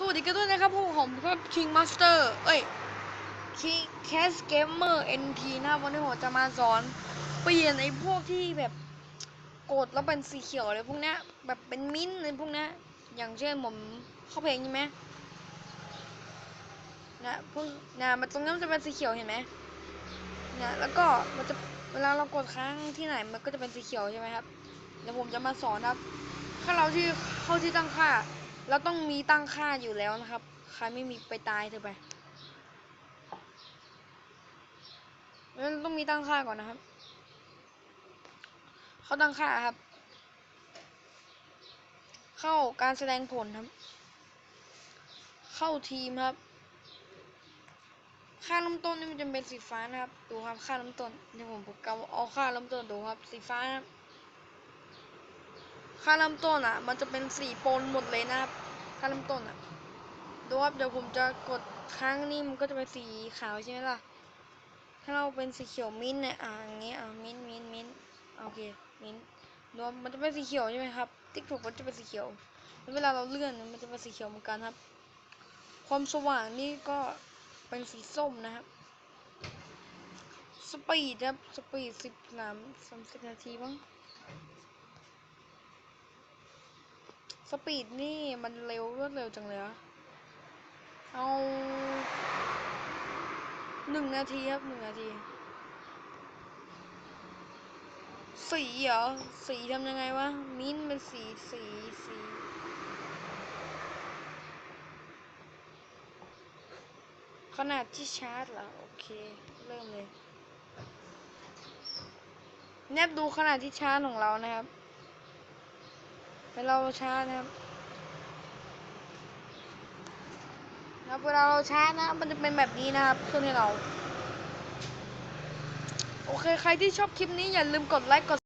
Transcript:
สวัสดีกันด้วยนะครับพวกผมก็ King Master เอ้ย King Cast Gamer NT นะวันนี้ผมจะมาสอนเปลี่ยนไอ้พวกที่แบบกดแล้วเป็นสีเขียวอะไรพวกนี้แบบเป็นมิ้นอะไรพวกนี้อย่างเช่นผมเข้าเพลงใช่ไหมนะพวกนะมันตรงนี้มันจะเป็นสีเขียวเห็นไหมนะแล้วก็มันจะเวลาเรากดค้างที่ไหนมันก็จะเป็นสีเขียวใช่ไหมครับเดี๋ยวผมจะมาสอนครับ ถ้าเราที่เข้าที่ตั้งค่า เราต้องมีตั้งค่าอยู่แล้วนะครับ ใครไม่มีไปตายเถอะไปแล้วต้องมีตั้งค่าก่อนนะครับ เข้าตั้งค่าครับ เข้าการแสดงผลครับ เข้าทีมครับ ค่าเริ่มต้นนี่มันจะเป็นสีฟ้านะครับ ดูครับค่าเริ่มต้นเดี๋ยวผมกำเอาค่าเริ่มต้นดูครับ สีฟ้านะครับ ค่าเริ่มต้นอะ มันจะเป็นสีปนหมดเลยนะครับ ค่าเริ่มต้นอะดูครับเดี๋ยวผมจะกดค้างนี่มันก็จะเป็นสีขาวใช่ไหมล่ะ ถ้าเราเป็นสีเขียวมิ้นเนี่ยอ่าอย่างเงี้ยอ่ามิ้นมิ้นมิ้นโอเคมิ้นดูว่ามันจะเป็นสีเขียวใช่ไหมครับติ๊กถูกมันจะเป็นสีเขียวแล้วเวลาเราเลื่อนมันจะเป็นสีเขียวเหมือนกันครับ ความสว่างนี่ก็เป็นสีส้มนะครับสปีดครับสปีดสิบสามสามสิบนาทีมั้ง สปีดนี่มันเร็วรวดเร็วจังเลยอะเอาหนึ่งนาทีครับหนึ่งนาที สีเหรอ สีทำยังไงวะ มิ้นเป็นสีสีสีขนาดที่ชาร์จเหรอ โอเค เริ่มเลยแนบดูขนาดที่ชาร์จของเรานะครับ เวลาเราชานะครับนะครับเวลาเราชานะ มันจะเป็นแบบนี้นะครับเครื่องให้เรา โอเค ใครที่ชอบคลิปนี้อย่าลืมกดไลค์กด